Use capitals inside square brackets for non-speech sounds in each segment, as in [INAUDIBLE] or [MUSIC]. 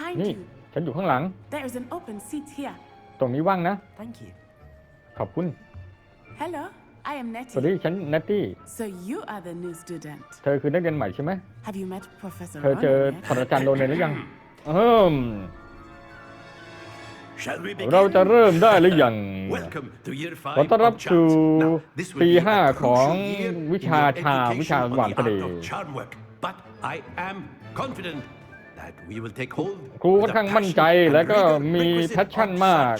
behind นี่ you. ฉันอยู่ข้างหลัง There is an open seat here. ตรงนี้ว่างนะ Thank you. ขอบคุณ Hello, I am สวัสดี Nettie. ฉันเนตตี้ So you are the new student. เธอคือนักเรียนใหม่ใช่ไหม Have you met Professor เธอเจอ Ronan ศาสต yet? ราจารย์โรเนนหรือยังเอิ่ม Shall we เรา begin? จะเริ่มได้หรือยัง Welcome to year 5ขอต้อนรับ of สู่ charms. Now, this will ปี be a ห้าของ crucial year in วิชา your ชา education วิชา on หวาน the เสน่ art ห์ of charm work. But I am confident ครูค่อนข้างมั่นใจและก็มีแพชชั่นมาก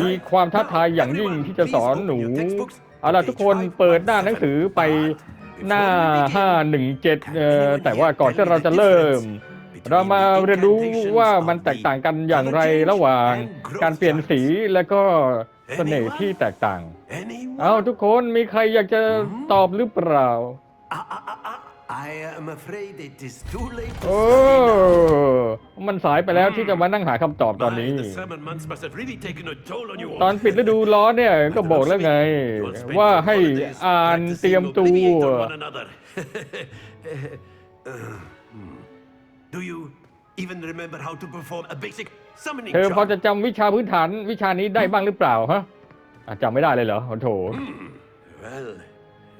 มีความท้าทายอย่างยิ่งที่จะสอนหนูเอาล่ะทุกคนเปิดหน้าหนังสือไปหน้า 517เอ่อแต่ว่าก่อนที่เราจะเริ่ม เรามาเรียนรู้ว่ามันแตกต่างกันอย่างไรระหว่างการเปลี่ยนสีและก็เสน่ห์ที่แตกต่าง เอาทุกคนมีใครอยากจะตอบหรือเปล่า I am afraid it is too late to โอ้ study now. มันสายไปแล้วที่จะมานั่งหาคำตอบตอน My, นี้ the summer months must have really taken a toll on you all. ตอนปิดฤดูร้อนเนี่ยก็บอกแล้วไง You'll spend ว่า your ให้ holidays อ่านเตรียม practicing ตัว obliviate on one another. Uh, hmm. Do you even remember how to perform a basic summoning เธอพอ charm? จะจำวิชาพื้นฐานวิชานี้ได้บ้างหรือเปล่าฮะอะจำไม่ได้เลยเหรอโอ้โถ Well,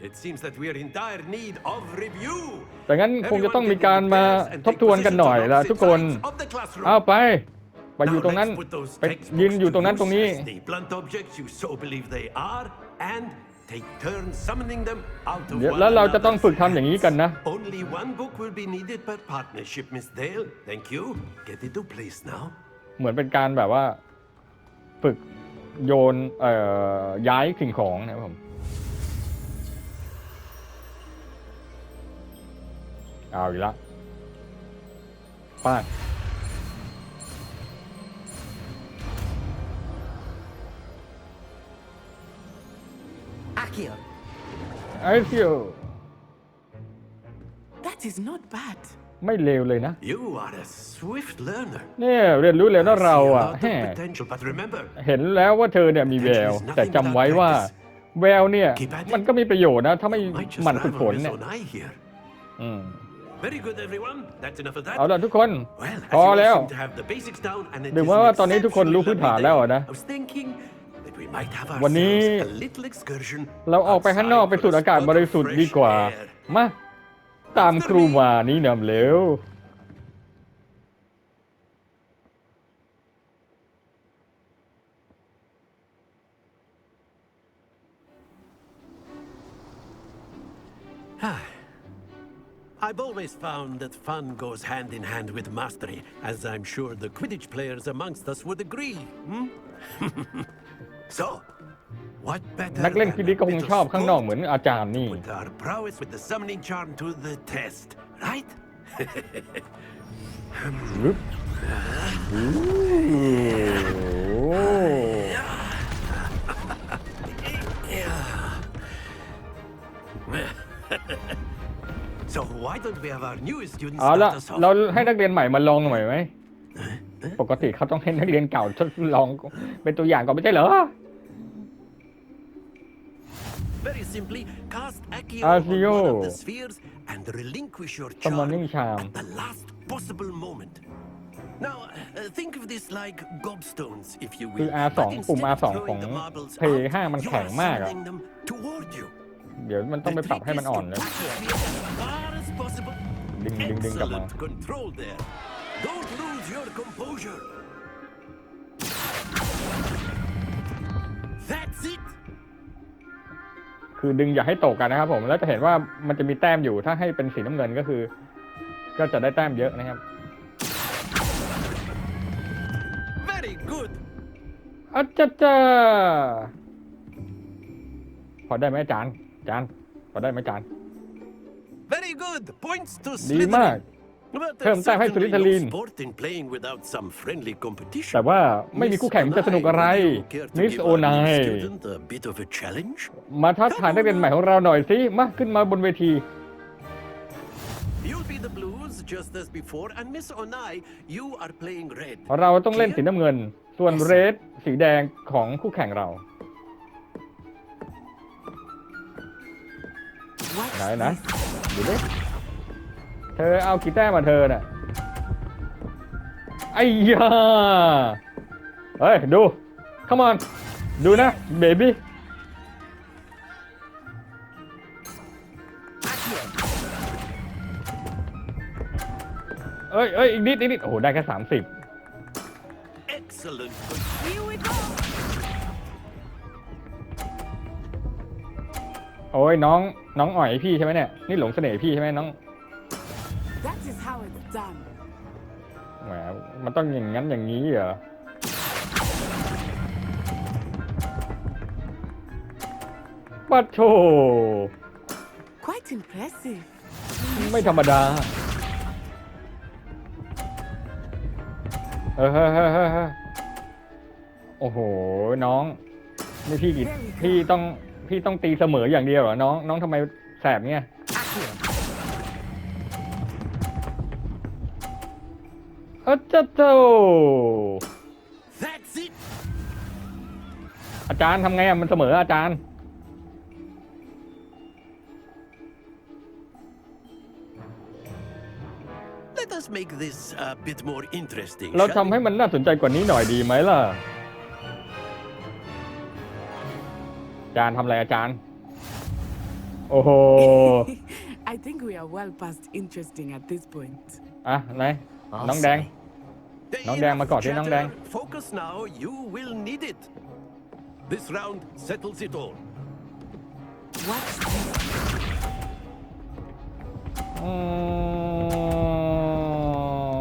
it seems that we are in dire need of review. แต่งั้นคงจะ Everyone ต้องมี get การ into มา pairs and ทบ take ทวนกันหน่อย positions ละ on ทุกคน opposite sides of the classroom. เอาไปไปอยู่ Now ตรงนั้น let's put those ไป textbooks ยืนอยู่ตรงนั้น to ตรงนี้ use as the blunt objects you so believe they are, and take turns summoning them out of เดี๋ยว one แล้วเราจะต้อง another's ฝึกทำอย่างนี้กันนะ Only one book will be needed per partnership, Miss Dale. Thank you. Get into place now. เหมือนเป็นการแบบว่า ฝึกโยนเอ่อย้ายสิ่งของนะครับผม เอาอีกละป้าด Akio. ไอ้เที่ยว That is not bad. ไม่เลวเลยนะ You are a swift learner. เนี่ยเรียนรู้แล้วนะ I เรา see a อะ lot of แฮ่ potential, but remember, เห็นแล้วว่าเธอเนี่ยมีแวว แต่จำไว้ว่า แววเนี่ย มันก็มีประโยชน์นะ ถ้าไม่ you might just หมันฝึก rival ฝน Miss เนี่ย Onai here. อืม Very good, everyone. That's enough of that. เอาละทุกคน Well, as พอ you all แล้ว seem to have the basics down, and it ดู is เหมือน an ว่าตอนนี้ทุกคนรู้ exceptionally พื้นฐาน lovely แล้ว day. อะนะ I was thinking that we might have วันนี้ ourselves a little excursion เราออกไปข้างนอกไป outside สูด for a อากาศ spot บ of ริสุทธิ์ดี fresh กว่า air. มา ตามครูมานี่นำเร็ว I've always found that fun goes hand in hand with mastery, as I'm sure the Quidditch players amongst us would agree. Hmm? [LAUGHS] so, what better นักเล่น than คิ a ดิก็คง bit of ชอบข้างนอก sport เหมือนอาจารย์นี่ Put our prowess with the summoning charm to the test, right? รึบโอ้โห [LAUGHS] [LAUGHS] So why don't we have our newest students เอาละ start us off? เราให้นักเรียนใหม่มาลองหน่อยไหม ปกติเขาต้องให้นักเรียนเก่าทดลองเป็นตัวอย่างก่อนไม่ใช่เหรอ Very simply, cast Accio Accio. on one of the spheres and relinquish your charm Summoning charm. at the last possible moment. Now, uh, think of this like gobstones, if you คือ will. R2 But ปุ่ม instead of R2 throwing ของ the marbles Play 5 out, มัน you แข็ง are มากอะ summoning them toward you. เดี๋ยวมันต้องไป The ปรับ trick ให้มัน is อ่อน to นะ pack the sphere as far as possible. ดึงดึงดึงกลับมา Excellent control there. Don't lose your composure. That's it. คือดึงอย่าให้ตกกันนะครับผม แล้วจะเห็นว่ามันจะมีแต้มอยู่ถ้าให้เป็นสีน้ำเงินก็คือ ก็จะได้แต้มเยอะนะครับ Very good. อาจารย์จ้าพอได้ไหมอาจารย์อาจารย์พอได้ไหมอาจารย์ ดีมาก Slytherin. But เพิ่ม there's แต้มให้ certainly สลิธีริน no sport in playing without some friendly competition. แต่ว่าไม่มีคู่แข่งจะสนุกอะไร มิสโอนาย student a bit of a challenge? มาท้าทายนักเรียนใหม่ของเราหน่อยสิ มาขึ้นมาบนเวที You'll be the blues just as before, and Miss Onai, you are playing red. เราต้องเล่นสีน้ำเงิน ส่วนเรดสีแดงของคู่แข่งเรา What's ไหนนะ this? ดูดิ เธอเอากี่แต้มมาเธอน่ะไอ้ยาเฮ้ย ดู come on ดูนะ เบบี้เอ้ยเอ้ยอีกนิดอีกนิด โอ้โห ได้แค่สามสิบ Excellent. Here we go. โอ้ยน้องน้องอ่อยพี่ใช่ไหมเนี่ย นี่หลงเสน่ห์พี่ใช่ไหมน้อง แหมมันต้องอย่างนั้นอย่างนี้เหรอปัดโถ Quite impressive. ไม่ธรรมดา เออเฮ้ยเฮ้ยเฮ้ยเฮ้ยโอ้โห น้อง นี่พี่กี่พี่ต้อง พี่ต้องตีเสมออย่างเดียวเหรอ น้อง น้องทำไมแสบเนี่ย จ้าโต That's it. อาจารย์ทำไงอะมันเสมออาจารย์ Let us make this a bit more interesting. เรา shall ทำให้มันน่าสนใจกว่านี้หน่อยดีไหมล่ะ อาจารย์ทำอะไรอาจารย์ โอ้โห I think we are well past interesting at this point. อะไหน I'll น้องแดง say. we? น้องแดงมาก่อนสิน้องแดง Chatter, Focus now. You will need it. This round settles it all. Watch this. อื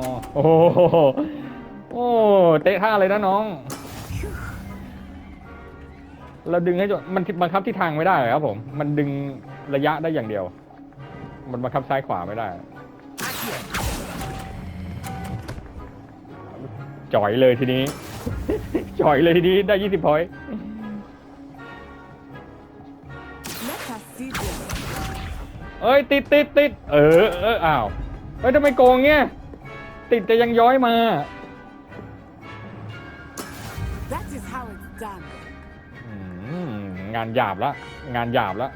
มโอ้โหโอ้เตะท่าเลยนะน้อง เราดึงให้จนมันบังคับที่ทางไม่ได้เหรอครับผม มันดึงระยะได้อย่างเดียว มันบังคับซ้ายขวาไม่ได้ จ่อยเลยทีนี้ จ่อยเลยทีนี้ได้ยี่สิบพอยเอ้ยติดติดติดเออเอออ้าวเฮ้ยทำไมโกงเงี้ยติดแต่ยังย้อยมาอืมงานหยาบละงานหยาบละ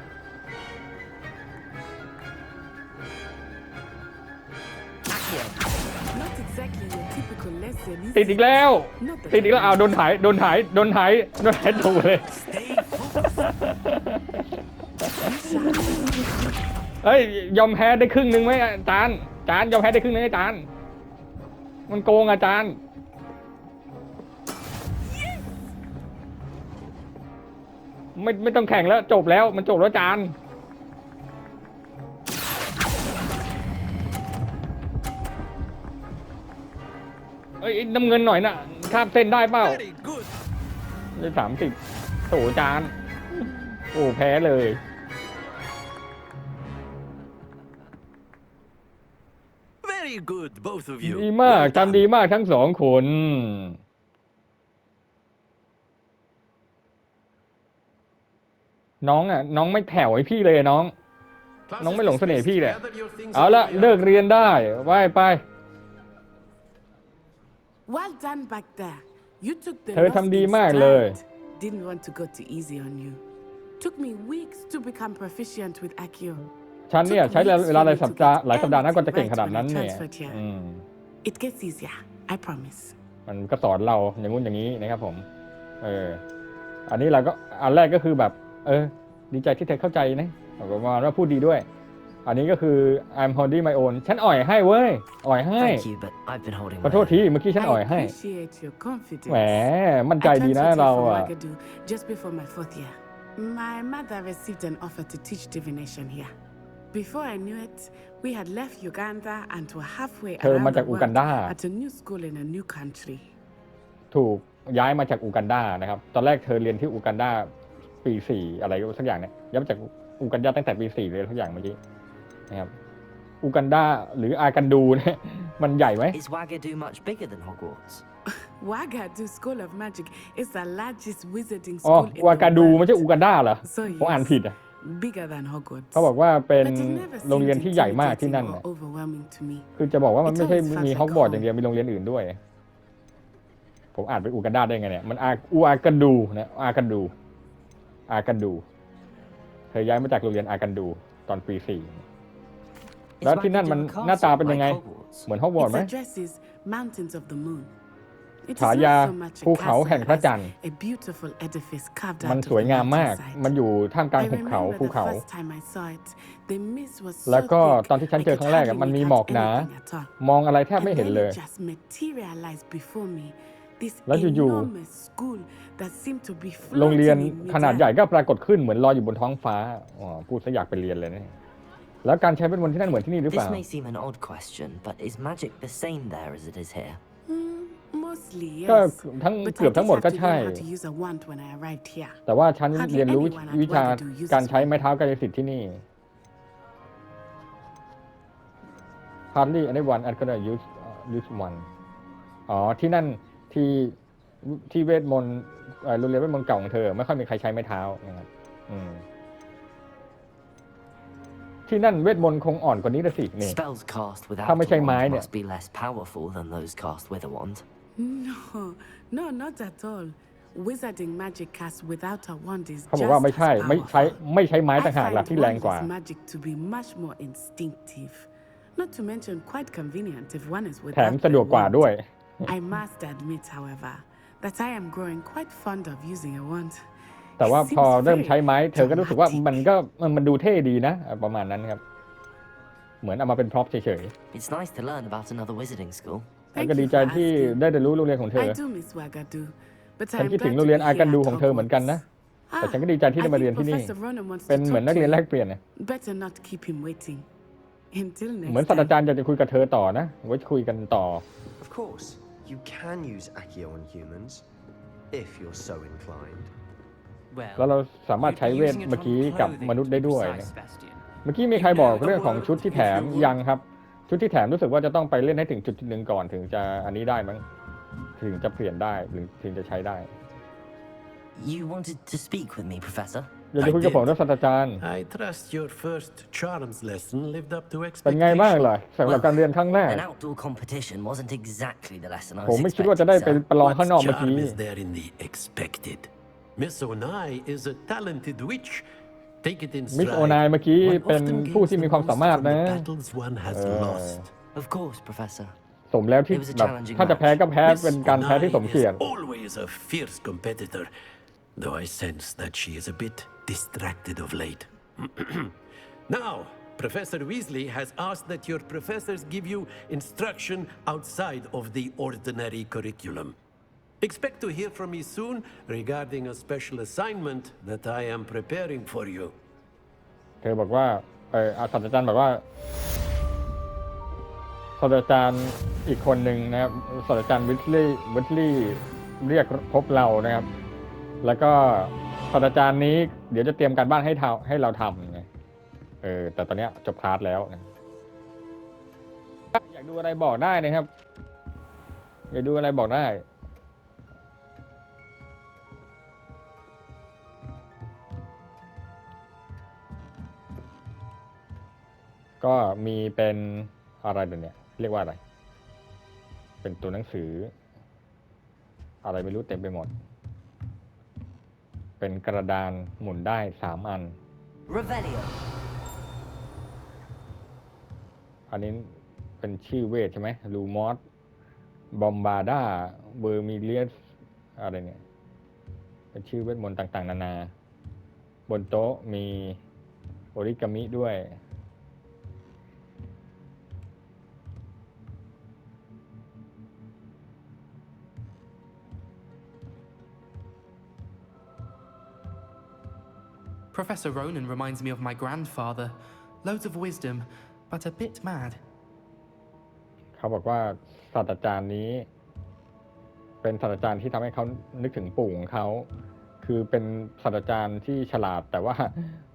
Accio. Not exactly your typical lesson, is ติดอีกแล้ว Not the ติดอีกแล้วอ้าวโดนถ่ายโดนถ่ายโดนถ่ายโดนถ่ายถูกเลย Stay focused. เฮ้ยยอมแพ้ได้ครึ่งหนึ่งไหมอาจารย์อาจารย์ยอมแพ้ได้ครึ่งหนึงไหมอาจารย์มันโกงอาจารย์ไม่ไม่ต้องแข่งแล้วจบแล้วมันจบแล้วอาจารย์ เอ้ยน้ำเงินหน่อยนะข้ามเส้นได้เปล่า Very good. ได้สามสิบโถจาน โอ้แพ้เลย Very good, both of you. ดีมาก Well ทำดีมากทั้งสองคนน้องอะ น้องไม่แถวให้พี่เลยน้อง Class น้อง is ไม่หลงเสน่ห์ dismissed. พี่แหละ Gather your things เอาละ and we เลิก are- เรียนได้ ไปไป Well done back there. You took the เธอ loss ทำดี in มากเลย stride. Didn't want to go too easy on you. Took me weeks to become proficient with Akio. ฉันเนี่ย ใช้เวลาหลายสัปดาห์หลายสัปดาห์นะกว่าจะเก่งขนาดนั้นเนี่ยอืม It gets easier, I promise. มันก็สอนเราอย่างงู้นอย่างนี้นะครับผม เออ อันนี้เราก็อันแรกก็คือแบบ เออ ดีใจที่เธอเข้าใจนะประมาณว่าพูดดีด้วย อันนี้ก็คือ I'm holding my own ฉันอ่อยให้เว้ย อ่อยให้ Thank you, but I've been holding ขอโทษ my ที เมื่อกี้ฉันอ่อย I ให้ appreciate your confidence. แหม มั่นใจ I ดีนะ transferred เรา here from อะ Wagadu just before my fourth year. My mother received an offer to teach divination here. Before I knew it, we had left Uganda and were halfway เธอ around มาจาก the อู world กันดา at a new school in a new country. ถูกย้ายมาจากอูกันดานะครับ ตอนแรกเธอเรียนที่อูกันดาปีสี่อะไรสักอย่างเนี่ยย้ายมาจากอูกันดาตั้งแต่ปีสี่เลยทุกอย่างเมื่อกี้ นะครับอูกันดาหรืออากันดูเนี่ยมันใหญ่ไหม Is Wagadu much bigger than Hogwarts? Wagadu School of Magic is the largest wizarding อ๋อ school in วา the กาดู world. ไม่ใช่อูกันดาเหรอ So ผมอ่าน yes, ผิดอะ bigger than Hogwarts. เขาบอกว่าเป็น But it never โรงเรียน seemed ที่ใหญ่มากที่นั่น intimidating น่ะ or overwhelming to me. คือจะบอกว่ามันไม่ใช่ It's always มี felt ฮอก like วอต home. อย่างเดียวมีโรงเรียนอื่นด้วย ผมอ่านเป็นอูกันดาได้ไงเนี่ยมันอาอูอากันดูนะอากันดู อากันดู เธอย้ายมาจากโรงเรียนอากันดู ตอนปีสี่ Is แล้วที่นั่น Wagadu มัน a หน้าตา castle เป็นยังไง like Hogwarts? เหมือนฮอกวอต Its ไหม address is Mountains of the Moon. It is ฉายา not so much a ภูเขาแห่ง castle พระ as จันทร์ a beautiful edifice carved มัน out of สวย the งามมาก mountainside. มันอยู่ท่ามกลาง I หุบเขา remember ภู the เขา first time I saw it, the mist was so แล้วก็ thick, ตอนที่ฉัน I เจอ could ครั้งแรกอะ hardly มันมี make หม out อกหนา anything at all. มองอะไรแทบ And ไม่เห็น then เลย it just materialized before me. This แล้วอยู่ enormous school that seemed to be โรงเรียน floating in ขนาดใหญ่ midair. ก็ปรากฏขึ้นเหมือนลอยอยู่บนท้องฟ้า อ๋อพูดซะอยากไปเรียนเลยนะ แล้วการใช้เวทมนต์ที่นั่นเหมือนที่นี่หรือเป This ล่า may seem an odd question, but is magic the same there as it is here? Hmm, mostly, ก็ yes. ทั้ง But เกือบ I ทั้ง did หมด have ก็ to ใช่ learn how to use a wand when I arrived here. แต่ว่าฉัน Hardly เรียนรู้ anyone at วิชา Wagadu uses การใช้ one. ไม้เท้ากายสิทธิ์ที่นี่ hardly anyone at gonna use uh, use one อ๋อ ที่นั่นที่ที่เวทมนต์เอ่อโรงเรียนเวทมนต์เก่าของเธอ ไม่ค่อยมีใครใช้ไม้เท้านะครับอืม ที่นั่นเวทมนต์คงอ่อนกว่านี้ละสินี่ Spells cast without ถ้าไม่ใช่ a ไม้ wand เนี่ย must be less powerful than those cast with a wand. No, no, not at all. Wizarding magic cast without a wand is เขาบอก just ว่าไม่ใช่ as ไม่ใช้ powerful. ไม่ใช้ไม้ I ต่างหาก find ล่ะที่แรงกว่า wandless magic to be much more instinctive. Not to mention quite convenient if one is แถม without สะดวก the กว่า wand. ด้วย I must admit, however, that I am growing quite fond of using a wand. แต่ว่า It พอ seems เริ่ม very ใช้ไม้ เธอก็รู้สึกว่า dramatic. มันก็มันมันดูเท่ดีนะอะประมาณนั้นครับ เหมือนเอามาเป็นพร็อพเฉย It's nice to learn about another wizarding school. ๆ Thank แล้วก็ you ดีใจ for ที่ asking. ได้เรียนรู้โรงเรียนของเธอ I do miss Wagadu, but ฉัน I'm คิดถึง glad โรง to เรียน be อากัน here ดู at ของเธอเหมือนกันนะ Hogwarts. แต่ Ah, ฉันก็ดีใจที่ I ได้มาเรียน think ที่นี่ Professor Ronen wants เป็น to เหมือน talk นัก to เรียน you. แลกเปลี่ยนนะ Better not keep him waiting. Until เหมือน next ศาสตรา time. จารย์อยากจะคุยกับเธอต่อนะไว้คุยกันต่อ Of course, you can use Accio on humans, if you're so inclined. แล้วเราสามารถใช้เวทเมื่อกี้กับมนุษย์ได้ด้วยนะเมื่อกี้มีใครบอกเรื่องของชุดที่แถมยังครับ ชุดที่แถมรู้สึกว่าจะต้องไปเล่นให้ถึงจุดจุดหนึ่งก่อนถึงจะอันนี้ได้มั้งถึงจะเปลี่ยนได้หรือถึงจะใช้ได้ You wanted to speak with me, Professor? อยากจะคุยกับผมด้วยศาสตราจารย์ I trust your first charms lesson lived up to เป็นไงบ้าง expectation. ล่ะสำหรับการเรียนครั้งแรก An outdoor competition wasn't exactly the lesson I ผม was ไม่คิดว่าจะได้ expecting, ไป sir. ประลอง What ข้างนอกเมื่อ charm กี้ is there in the expected? Miss Onai is a talented witch. Take it in มิส stride. โอนายเมื่อกี้ One เป็น often ผู้ gains ที่ the มีความ most สามารถ from the นะ battles one has Uh, lost. Of course, Professor. สมแล้วที่ It was a แบบ challenging ถ้าจะแพ้ก็แพ้ Miss เป็นการแพ้ที่สม Onai เกียรติ is always a fierce competitor, though I sense that she is a bit distracted of late. [CLEARS THROAT] now, Professor Weasley has asked that your professors give you instruction outside of the ordinary curriculum. Expect to hear from me soon regarding a special assignment that I am preparing for you. เธอบอกว่าเอออศาสตราจารย์บอกว่าศาสตราจารย์อีกคนหนึ่งนะครับศาสตราจารย์วิทลี่วิทลี่เรียกพบเรานะครับ แล้วก็ศาสตราจารย์นี้เดี๋ยวจะเตรียมการบ้านให้ทาให้เราทำไงเออแต่ตอนเนี้ยจบคลาสแล้วนะอยากดูอะไรบอกได้นะครับ อยากดูอะไรบอกได้ ก็มีเป็นอะไรเดี๋ยวนี้เรียกว่าอะไร เป็นตัวหนังสือ อะไรไม่รู้เต็มไปหมด เป็นกระดานหมุนได้สามอัน Revelio. อันนี้เป็นชื่อเวทใช่ไหมลูมอสบอมบาดาเบอร์มิเลียสอะไรเนี่ย เป็นชื่อเวทมนต์ต่าง ๆ นานา บนโต๊ะมีโอริกามิด้วย Professor Ronan reminds me of my grandfather. Loads of wisdom, but a bit mad. เขาบอกว่าศาสตราจารย์นี้ เป็นศาสตราจารย์ที่ทำให้เขานึกถึงปู่ของเขา คือเป็นศาสตราจารย์ที่ฉลาดแต่ว่า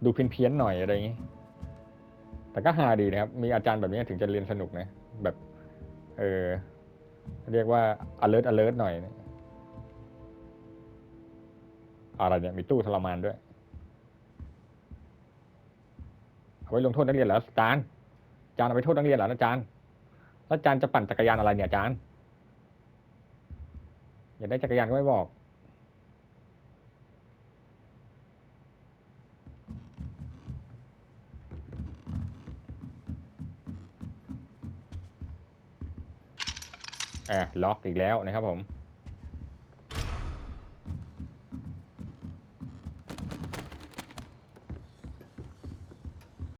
ดูเพี้ยนๆหน่อยอะไรอย่างนี้ แต่ก็ฮาดีนะครับ มีอาจารย์แบบนี้ถึงจะเรียนสนุกนะ แบบ เออ เรียกว่า alert alert หน่อยนะอะไรเนี่ย มีตู้ทรมานด้วย เอาไว้ลงโทษนักเรียนเหรออาจารย์อาจารย์เอาไปโทษนักเรียนเหรออาจารย์แล้วอาจารย์จะปั่นจักรยานอะไรเนี่ยอาจารย์อยากได้จักรยานก็ไม่บอกแอบล็อกอีกแล้วนะครับผม